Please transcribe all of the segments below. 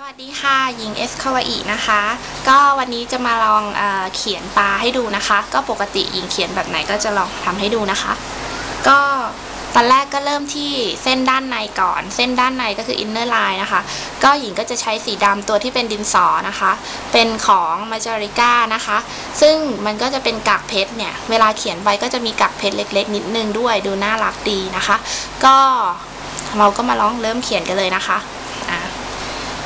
สวัสดีค่ะหญิงเอสคาวาอินะคะ ก็วันนี้จะมาลองเอเขียนตาให้ดูนะคะ ก็ปกติหญิงเขียนแบบไหนก็จะลองทำให้ดูนะคะ ก็ตอนแรกก็เริ่มที่เส้นด้านในก่อน เส้นด้านในก็คือ inner line นะคะ ก็หญิงก็จะใช้สีดำตัวที่เป็นดินสอนะคะ เป็นของ Majorica นะคะ ซึ่งมันก็จะเป็นกากเพชรเนี่ย เวลาเขียนไปก็จะมีกากเพชรเล็ก ๆ นิดนึงด้วย ดูน่ารักดีนะคะ ก็เราก็มาลองเริ่มเขียนกันเลยนะคะ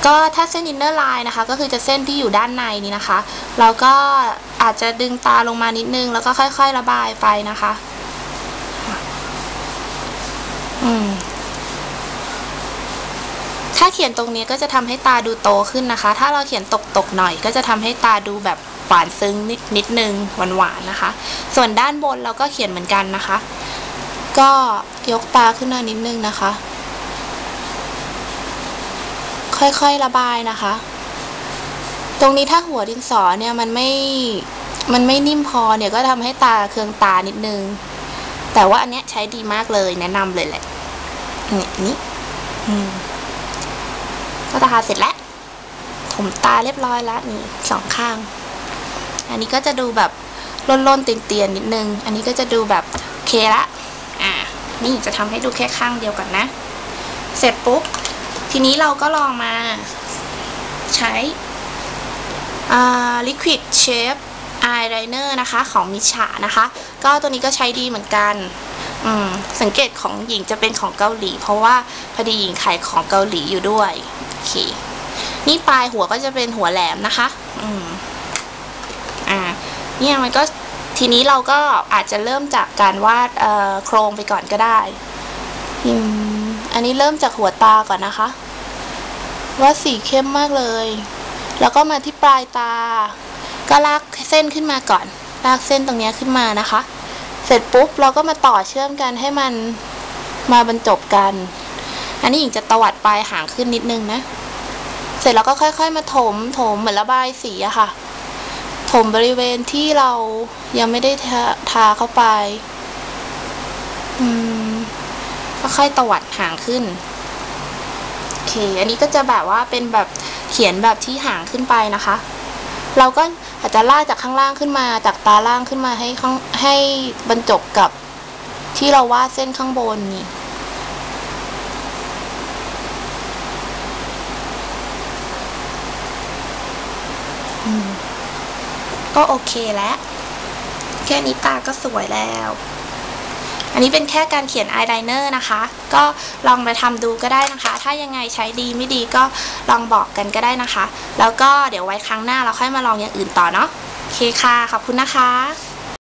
ก็ถ้าเส้น inner line นะคะ ก็คือจะเส้นที่อยู่ด้านในนี้นะคะ เราก็อาจจะดึงตาลงมานิดนึง แล้วก็ค่อย ๆ ระบายไปนะคะ อืมถ้าเขียนตรงนี้ก็จะทำให้ตาดูโตขึ้นนะคะ ถ้าเราเขียนตกๆหน่อย ก็จะทำให้ตาดูแบบหวานซึ้งนิดนิดนึงหวานๆนะคะ ส่วนด้านบนเราก็เขียนเหมือนกันนะคะ ก็ยกตาขึ้นมานิดนึงนะคะ ค่อยๆระบายนะคะ ตรงนี้ถ้าหัวดินสอเนี่ยมันไม่มันไม่นิ่มพอเนี่ยก็ทำให้ตาเคืองตานิดนึง แต่ว่าอันเนี้ยใช้ดีมากเลยแนะนำเลยแหละเนี่ยนนี้อืมก็ทาเสร็จแล้วถมตาเรียบร้อยแล้วนี่สองข้าง อันนี้ก็จะดูแบบล่นๆเตียนๆนิดนึง อันนี้ก็จะดูแบบโอเคละ อ่า นี่จะทำให้ดูแค่ข้างเดียวก่อนนะ เสร็จปุ๊บ ทีนี้เราก็ลองมาใช้ liquid shape eyeliner นะคะ ของมิชานะคะ ก็ตัวนี้ก็ใช้ดีเหมือนกันสังเกตของหญิงจะเป็นของเกาหลี เพราะว่าพอดีหญิงขายของเกาหลีอยู่ด้วยโอเคนี่ปลายหัวก็จะเป็นหัวแหลมนะคะ อืมอ่า เนี่ยมันก็ทีนี้เราก็อาจจะเริ่มจากการวาดโครงไปก่อนก็ได้ อืม อันนี้เริ่มจากหัวตาก่อนนะคะ ว่าสีเข้มมากเลย แล้วก็มาที่ปลายตา ก็ลากเส้นขึ้นมาก่อน ลากเส้นตรงนี้ขึ้นมานะคะ เสร็จปุ๊บเราก็มาต่อเชื่อมกันให้มันมาบรรจบกัน อันนี้หญิงจะตวัดปลายหางขึ้นนิดนึงนะ เสร็จแล้วก็ค่อย ๆ มาถม ถมเหมือนระบายสีอะค่ะ ถมบริเวณที่เรายังไม่ได้ทาทาเข้าไป อืม ค่อยตวัดหางขึ้นโอเค อันนี้ก็จะแบบว่าเป็นแบบเขียนแบบที่หางขึ้นไปนะคะ เราก็อาจจะลากจากข้างล่างขึ้นมาจากตาล่างขึ้นมาให้ข้างให้บรรจบกับที่เราวาดเส้นข้างบนนี่ก็โอเคแล้ว แค่นี้ตาก็สวยแล้ว อันนี้เป็นแค่การเขียนอายไลเนอร์นะคะ ก็ลองไปทำดูก็ได้นะคะ ถ้ายังไงใช้ดีไม่ดีก็ลองบอกกันก็ได้นะคะ แล้วก็เดี๋ยวไว้ครั้งหน้าเราค่อยมาลองอย่างอื่นต่อเนาะโอเคค่ะ ขอบคุณนะคะ